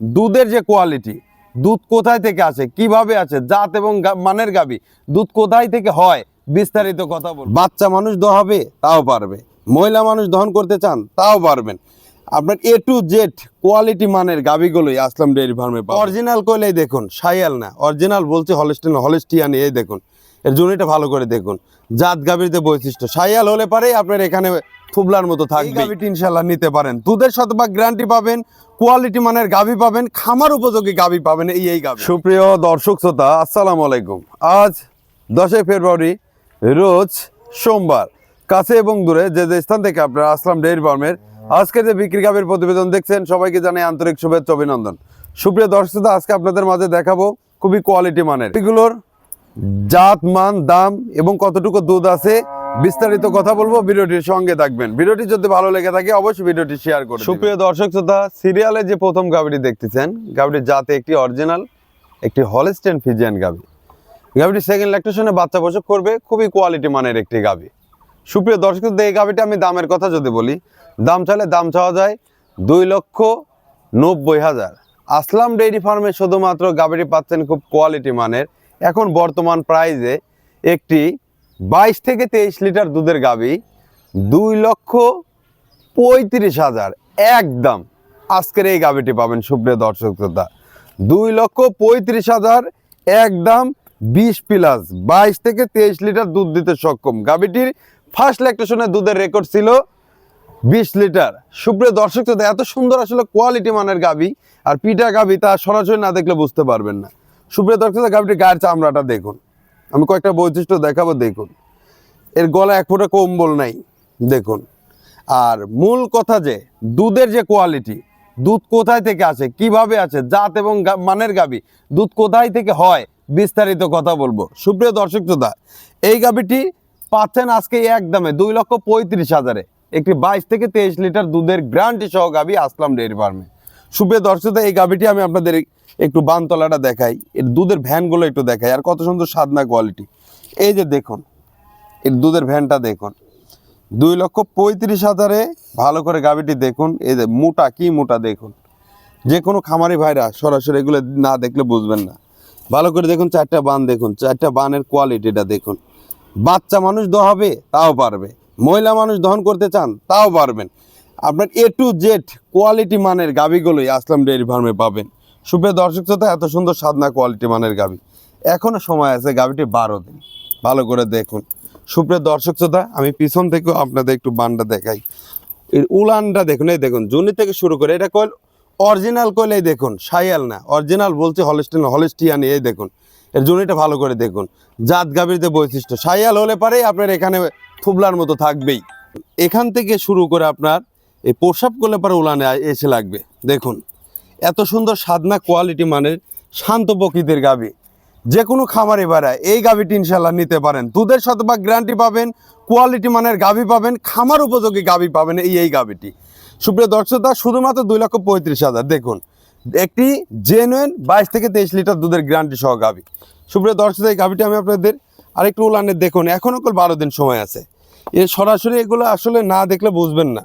দুধের যে কোয়ালিটি দুধ কোথায় থেকে আসে কীভাবে আছে জাত এবং মানের গাবি দুধ কোথায় থেকে হয় বিস্তারিত কথা বল বাচ্চা মানুষ দহাবে তাও পারবে মহিলা মানুষ দহন করতে চান তাও পারবেন আপনার এ টু জেড কোয়ালিটি মানের গাবিগুলোই আসলাম ডেয়ারি ফার্মে অরিজিনাল কইলেই দেখুন সাইয়াল না অরিজিনাল বলছে হলস্টেন হলস্টিয়ান এই দেখুন এর জুনিটা ভালো করে দেখুন। জাত গাভীর যে বৈশিষ্ট্য সাইয়াল হলে পারেই আপনার এখানে থুবলার মতো থাকবে। গাভীটি ইনশাল্লাহ নিতে পারেন। দুধের শতভাগ গ্যারান্টি পাবেন কোয়ালিটি মানের গাভী পাবেন খামার উপযোগী গাভী পাবেন এই এই গাভী। সুপ্রিয় দর্শক শ্রোতা আসসালামু আলাইকুম। আজ দশই ফেব্রুয়ারি রোজ সোমবার। কাছে এবং দূরে যে যে স্থান থেকে আপনারা আসলাম ডেয়ারি ফার্মের আজকে যে বিক্রি গাভীর প্রতিবেদন দেখছেন সবাইকে জানাই আন্তরিক শুভেচ্ছা অভিনন্দন। সুপ্রিয় দর্শক আজকে আপনাদের মাঝে দেখাবো খুবই কোয়ালিটি মানের। এগুলোর জাত মান দাম এবং কতটুকু দুধ আছে বিস্তারিত কথা বলব। ভিডিওটির সঙ্গে থাকবেন। ভিডিওটি যদি ভালো লেগে থাকে অবশ্যই ভিডিওটি শেয়ার করুন সুপ্রিয় দর্শক শ্রোতা সিরিয়ালে যে প্রথম গাভীটি দেখতেছেন গাভীটির জাতে একটি অরিজিনাল একটি হলস্টেন ফিজিয়ান গাভী গাভীটি সেকেন্ড ল্যাকটেশনে বাচ্চা প্রসব করবে খুবই কোয়ালিটি মানের একটি গাভী সুপ্রিয় দর্শক এই গাভীটা আমি দামের কথা যদি বলি দাম চাইলে দাম চাওয়া যায় দুই লক্ষ নব্বই হাজার। আসলাম ডেইরি ফার্মে শুধুমাত্র গাভীটি পাচ্ছেন খুব কোয়ালিটি মানের এখন বর্তমান প্রাইজে একটি বাইশ থেকে তেইশ লিটার দুধের গাভী দুই লক্ষ পঁয়ত্রিশ হাজার। একদম আজকের এই গাভীটি পাবেন সুপ্রিয় দর্শক শ্রোতা। দুই লক্ষ পঁয়ত্রিশ হাজার, একদম বিশ প্লাস বাইশ থেকে তেইশ লিটার দুধ দিতে সক্ষম। গাভীটির ফার্স্ট ল্যাকটেশনে দুধের রেকর্ড ছিল বিশ লিটার। সুপ্রিয় দর্শক শ্রোতা, এত সুন্দর আসলে কোয়ালিটি মানের গাভী আর পিঠা গাভী তা সরাসরি না দেখলে বুঝতে পারবেন না। সুপ্রিয় দর্শক গাভীটির গায়ের চামড়াটা দেখুন। আমি কয়েকটা বৈশিষ্ট্য দেখাবো, দেখুন। এর গলা এক ফোঁটা কম্বল নাই, দেখুন। আর মূল কথা যে, দুধের যে কোয়ালিটি দুধ কোথায় থেকে আসে, কীভাবে আছে জাত এবং মানের গাবি দুধ কোথায় থেকে হয়, বিস্তারিত কথা বলব। সুপ্রিয় দর্শক শ্রোতা, এই গাবিটি পাচ্ছেন আজকে এক দামে দুই লক্ষ পঁয়ত্রিশ হাজারে। একটি বাইশ থেকে তেইশ লিটার দুধের গ্রান্টি সহ গাবি আসলাম ডেয়ারি ফার্মে সুপ্রিয় দর্শক এই গাবিটি আমি আপনাদের একটু বানতলাটা দেখাই। এর দুধের ভ্যানগুলো একটু দেখাই। আর কত সুন্দর সাদনা কোয়ালিটি এই যে দেখুন, এর দুধের ভ্যানটা দেখুন। দুই লক্ষ পঁয়ত্রিশ হাজারে ভালো করে গাবিটি দেখুন। এই যে মোটা, কি মোটা দেখুন। যে কোনো খামারি ভাইরা সরাসরি এগুলো না দেখলে বুঝবেন না। ভালো করে দেখুন, চারটা বান দেখুন। চারটা বানের কোয়ালিটিটা দেখুন। বাচ্চা মানুষ দহাবে, তাও পারবে। মহিলা মানুষ দহন করতে চান, তাও পারবেন। আপনার এ টু জেড কোয়ালিটি মানের গাবিগুলোই আসলাম ডেয়ারি ফার্মে পাবেন। সুপ্রিয় দর্শক শ্রোতা, এত সুন্দর সাদনা কোয়ালিটি মানের গাবি। এখনও সময় আছে গাবিটি বারো দিন। ভালো করে দেখুন। সুপ্রিয় দর্শক শ্রোতা, আমি পিছন থেকেও আপনাদের একটু বানটা দেখাই। এর উলানটা দেখুন, এই দেখুন, জুনি থেকে শুরু করে, এটা কয়েল অরিজিনাল কয়েল, এই দেখুন, সাইয়াল না অরিজিনাল বলছে হলস্টেন হলস্টিয়ান, এই দেখুন। এর জুনিটা ভালো করে দেখুন। জাত গাভীর যে বৈশিষ্ট্য, সাইয়াল হলে পারেই আপনার এখানে থুবলার মতো থাকবেই। এখান থেকে শুরু করে আপনার এই প্রসাব করলে পরে উলানে এসে লাগবে। দেখুন। এত সুন্দর সাদনা কোয়ালিটি মানের শান্ত প্রকৃতির গাভী যে কোনো খামারে বেড়ায়, এই গাভীটি ইনশাল্লাহ নিতে পারেন। দুধের শতভাগ গ্যারান্টি পাবেন কোয়ালিটি মানের গাভী পাবেন, খামার উপযোগী গাভী পাবেন এই এই গাভীটি সুপ্রিয় দর্শকতা শুধুমাত্র দুই লক্ষ পঁয়ত্রিশ হাজার। দেখুন, একটি জেনুইন বাইশ থেকে তেইশ লিটার দুধের গ্যারান্টি সহ গাভী সুপ্রিয় দর্শক, এই গাভীটি আমি আপনাদের আরেকটু উলানে দেখুন। এখনও কেবল বারো দিন সময় আছে। এ সরাসরি এগুলো আসলে না দেখলে বুঝবেন না।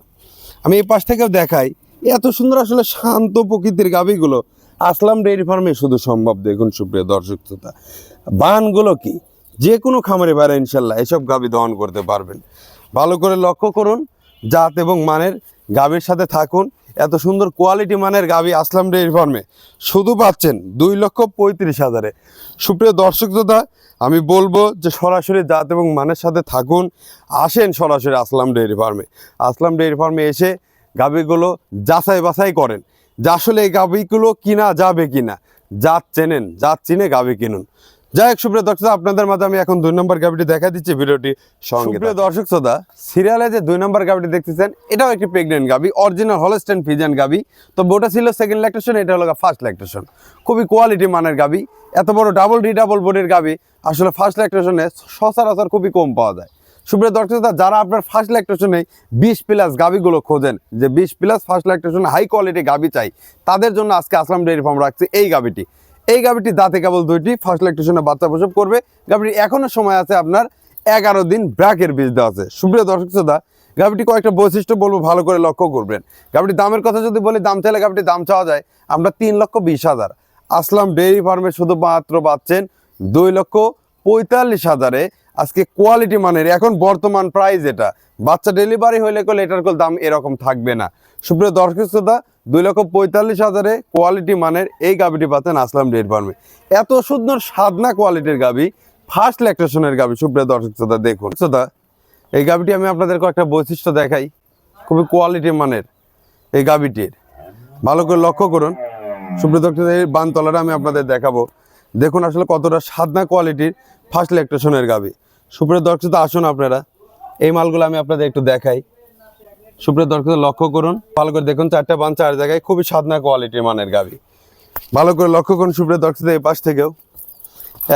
আমি এই পাশ থেকেও দেখাই এত সুন্দর আসলে শান্ত প্রকৃতির গাভীগুলো। আসলাম ডেয়ারি ফার্মে, শুধু সম্ভব, দেখুন সুপ্রিয় দর্শক শ্রোতা। বানগুলো কি? যে কোনো খামারে বেড়া ইনশাল্লাহ এসব গাভী দহন করতে পারবেন। ভালো করে লক্ষ্য করুন, জাত এবং মানের, গাভীর সাথে থাকুন। এত সুন্দর কোয়ালিটি মানের গাভী আসলাম ডেয়ারি ফার্মে। শুধু পাচ্ছেন দুই লক্ষ পঁয়ত্রিশ হাজারে। সুপ্রিয় দর্শক শ্রোতা, আমি বলব যে সরাসরি জাত এবং মানের সাথে থাকুন। আসেন সরাসরি আসলাম ডেয়ারি ফার্মে। আসলাম ডেয়ারি ফার্মে এসে গাভীগুলো যাচাই বাছাই করেন যে আসলে এই গাভীগুলো কিনা যাবে কিনা। জাত চেনেন জাত চিনে গাভী কিনুন। যাই হোক সুপ্রিয় দর্শক আপনাদের মাঝে আমি এখন দুই নম্বর গাভীটি দেখা দিচ্ছি ভিডিওটি সঙ্গে সুপ্রিয় দর্শক শ্রোতা সিরিয়ালে যে দুই নম্বর গাভীটি দেখতেছেন এটাও একটি প্রেগনেন্ট গাভী অরিজিনাল হলস্টেন ফিজিয়ান গাভী। তো ওটা ছিল সেকেন্ড ল্যাকটেশন এটা হলো ফার্স্ট ল্যাকটেশন খুবই কোয়ালিটি মানের গাভী এত বড় ডাবল ডি ডাবল বডির গাভী আসলে ফার্স্ট ল্যাকটেশনে সচরাচর খুবই কম পাওয়া যায়। সুপ্রিয় দর্শক যারা আপনার ফার্স্ট ল্যাকটেশনে বিশ প্লাস গাভীগুলো খোঁজেন। যে বিশ প্লাস ফার্স্ট ল্যাকটেশনে হাই কোয়ালিটি গাভী চাই। তাদের জন্য আজকে আসলাম ডেয়ারি ফার্ম রাখছে এই গাভীটি। এই গাভীটি দাঁতে কেবল দুইটি ফার্স্ট ল্যাকটেশনে বাচ্চা প্রসব করবে। গাভীটি এখনও সময় আছে আপনার এগারো দিন ব্র্যাকের বীজ দেওয়া আছে। সুপ্রিয় দর্শক শ্রোতা, গাভিটি কয়েকটা বৈশিষ্ট্য বলব, ভালো করে লক্ষ্য করবেন। গাভিটির দামের কথা যদি বলি, দাম চাইলে গাভিটির দাম চাওয়া যায়। আমরা তিন লক্ষ বিশ হাজার। আসলাম ডেইরি ফার্মে শুধুমাত্র পাচ্ছেন দুই লক্ষ পঁয়তাল্লিশ হাজারে। আজকে কোয়ালিটি মানের, এখন বর্তমান প্রাইস এটা। বাচ্চা ডেলিভারি হইলে করলে এটার কোল দাম এরকম থাকবে না। সুপ্রিয় দর্শক শ্রোতা, দুই লক্ষ পঁয়তাল্লিশ হাজারে কোয়ালিটি মানের এই গাভিটি পাচ্ছেন আসলাম ডেইরি ফার্মে এত সুন্দর সাদনা কোয়ালিটির গাবি ফার্স্ট ল্যাকটেশনের গাবি সুপ্রিয় দর্শক শ্রোতা, দেখুন। শ্রোতা, এই গাভিটি আমি আপনাদের কয়েকটা বৈশিষ্ট্য দেখাই। খুবই কোয়ালিটি মানের এই গাবিটির ভালো করে লক্ষ্য করুন। সুপ্রিয় দর্শক এই বানতলাটা আমি আপনাদের দেখাবো। দেখুন আসলে কতটা সাদনা কোয়ালিটির ফার্স্ট ল্যাকটেশনের গাভি। সুপ্রিয় দর্শক আসুন আপনারা। এই মালগুলো আমি আপনাদের একটু দেখাই। সুপ্রিয় দর্শক লক্ষ্য করুন। ভালো করে দেখুন, চারটা বান, চার জায়গায় খুবই সাদনা কোয়ালিটির মানের গাভি। ভালো করে লক্ষ্য করুন, সুপ্রিয় দর্শক এই পাশ থেকেও।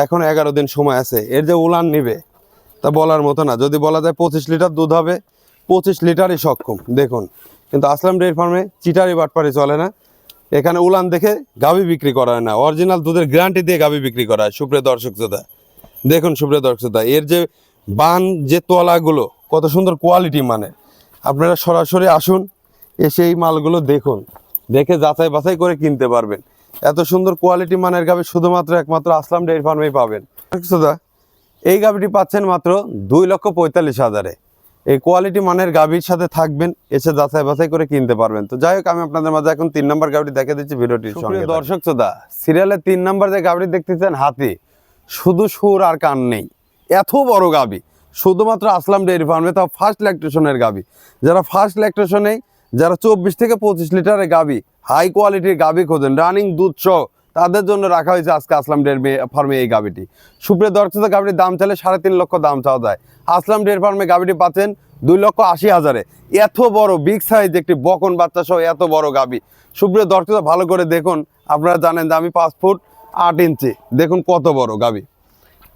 এখন এগারো দিন সময় আছে। এর যে উলান নিবে, তা বলার মতো না। যদি বলা যায় পঁচিশ লিটার দুধ হবে, পঁচিশ লিটারই সক্ষম। দেখুন, কিন্তু আসলাম ডেয়ারি ফার্মে, চিটারি বাটপারি চলে না। এখানে উলান দেখে গাভি বিক্রি করা হয় না। অরিজিনাল দুধের গ্যারান্টি দিয়ে গাভি বিক্রি করা হয়, সুপ্রিয় দর্শক শ্রোতা। দেখুন সুপ্রিয় দর্শক শ্রোতা এর যে বান যে তলাগুলো কত সুন্দর কোয়ালিটি মানে আপনারা সরাসরি আসুন এসে এই মালগুলো দেখুন। দেখে যাচাই বাছাই করে কিনতে পারবেন। এত সুন্দর কোয়ালিটি মানের গাভি শুধুমাত্র একমাত্র আসলাম ডেয়ারি ফার্মেই পাবেন। শ্রোতা এই গাভিটি পাচ্ছেন মাত্র দুই লক্ষ পঁয়তাল্লিশ হাজারে। এই কোয়ালিটি মানের গাভির সাথে থাকবেন এসে যাচাই বাছাই করে কিনতে পারবেন। তো যাই হোক আমি আপনাদের মাঝে এখন তিন নম্বর গাভিটি দেখে দিচ্ছি ভিডিওটির সঙ্গে। দর্শক শ্রোতা সিরিয়ালে তিন নম্বর যে গাভিটি দেখতেছেন হাতি শুধু সুর আর কান নেই। এত বড় গাভি শুধুমাত্র আসলাম ডেয়ারি ফার্মে, তাও ফার্স্ট ল্যাকটেশনের গাবি। যারা ফার্স্ট ল্যাকটেশনে যারা চব্বিশ থেকে পঁচিশ লিটারের গাভি হাই কোয়ালিটির গাভি খোঁজেন রানিং দুধ সহ, তাদের জন্য রাখা হয়েছে আজকে আসলাম ডেয়ারি ফার্মে এই গাভিটি সুপ্রিয় দর্শক গাভিটির দাম চাইলে সাড়ে তিন লক্ষ দাম চাওয়া যায়। আসলাম ডেয়ারি ফার্মে গাভিটি পাচ্ছেন দুই লক্ষ আশি হাজারে। এত বড় বিগ সাইজ একটি বকন বাচ্চা সহ এত বড় গাভি সুপ্রিয় দর্শক, ভালো করে দেখুন। আপনারা জানেন যে আমি পাঁচ ফুট আট ইঞ্চি। দেখুন কত বড় গাভি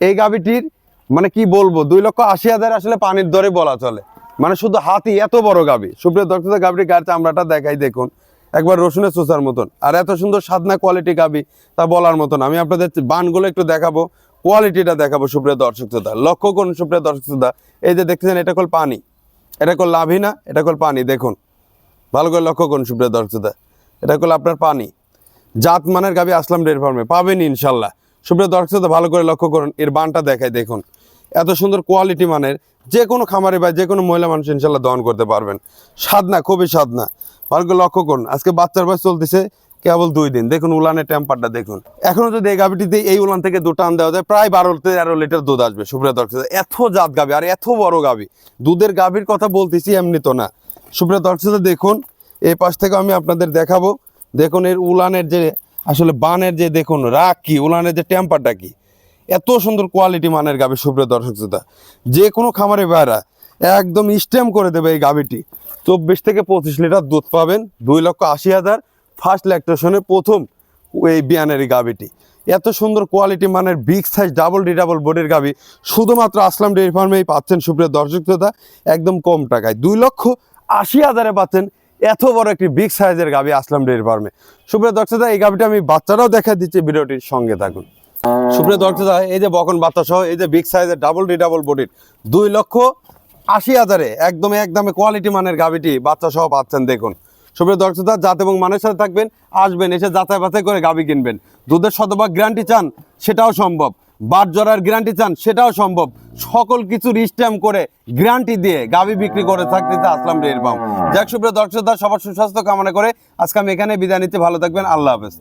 এই গাভিটির মানে কি বলব, দুই লক্ষ আশি হাজার আসলে পানির দরে বলা চলে। মানে শুধু হাতি এত বড় গাভি সুপ্রিয় দর্শক গাভিটির গায়ের চামড়াটা দেখাই দেখুন। একবার রসুনের চোচার মতন। আর এত সুন্দর সাদনা কোয়ালিটি গাভি তা বলার মতন। আমি আপনাদের বানগুলো একটু দেখাবো কোয়ালিটিটা দেখাবো সুপ্রিয় দর্শক শ্রোতা। লক্ষ্য করুন সুপ্রিয় দর্শক শ্রোতা, এই যে দেখতেছেন এটা কল পানি। এটা কল লাভি না, এটা কল পানি। দেখুন, ভালো করে লক্ষ্য করুন সুপ্রিয় দর্শক শ্রোতা। এটা কল আপনার পানি। জাত মানের গাভি আসলাম ডেয়ারি ফার্মে পাবেন ইনশাল্লাহ। সুপ্রিয় দর্শক ভালো করে লক্ষ্য করুন, এর বানটা দেখাই, দেখুন। এত সুন্দর কোয়ালিটি মানের, যে কোনো খামারে বা যে কোনো মহিলা মানুষ ইনশাল্লাহ দহন করতে পারবেন। সাদনা খুবই সাদনা ভালো করে লক্ষ্য করুন, আজকে বাচ্চার বয়স চলতেছে কেবল দুই দিন। দেখুন উলানের টেম্পারটা দেখুন। এখনও যদি এই গাভিটিতে এই উলান থেকে দুটো টান দেওয়া যায়, প্রায় বারো তেরো লিটার দুধ আসবে, সুপ্রিয় দর্শক এত জাত গাভি, আর এত বড় গাভি। দুধের গাভির কথা বলতেছি এমনি তো না। সুপ্রিয় দর্শক দেখুন, এই পাশ থেকে আমি আপনাদের দেখাবো। দেখুন এর উলানের যে, আসলে বানের যে, দেখুন, রাগ কি? উলানের যে টেম্পারটা কি? এত সুন্দর কোয়ালিটি মানের গাভি সুপ্রিয় দর্শক শ্রোতা। যে কোনো খামারে বাইরা একদম স্টেম করে দেবে এই গাভিটি চব্বিশ থেকে পঁচিশ লিটার দুধ পাবেন, দুই লক্ষ আশি হাজার ফার্স্ট ল্যাকটেশনে প্রথম এই বিয়ানের এই গাভিটি এত সুন্দর কোয়ালিটি মানের big size double D double বডির গাভি শুধুমাত্র আসলাম ডেয়ারি ফার্মেই পাচ্ছেন, সুপ্রিয় দর্শক শ্রোতা, একদম কম টাকায়। দুই লক্ষ আশি হাজারে পাচ্ছেন এত বড় একটি বিগ সাইজের গাভি আসলাম ডেয়ারি ফার্মে সুপ্রিয় দর্শক শ্রোতা, এই গাভিটা আমি বাচ্চারাও দেখা দিচ্ছি ভিডিওটির সঙ্গে থাকুন। সুপ্রিয় দর্শক শ্রোতা, এই যে বকন বাচ্চা সহ এই যে বিগ সাইজের ডাবল ডি ডাবল বডির দুই লক্ষ আশি হাজারে একদম একদমে কোয়ালিটি মানের গাভিটি বাচ্চা সহ পাচ্ছেন দেখুন। সুপ্রিয় দর্শক শ্রোতা, জাত এবং মানের সাথে থাকবেন আসবেন এসে যাচাই বাছাই করে গাভি কিনবেন। দুধের শতভাগ গ্যারান্টি চান সেটাও সম্ভব। বাট জরার গ্যারান্টি চান, সেটাও সম্ভব। সকল কিছুর স্ট্যাম্প করে গ্যারান্টি দিয়ে গাভি বিক্রি করে থাকতেছে আসলাম ফার্ম যাক, সুপ্রিয় দর্শক, সবার সুস্বাস্থ্য কামনা করে আজকে আমি এখানে বিদায় নিতে ভালো থাকবেন, আল্লাহ হাফেজ।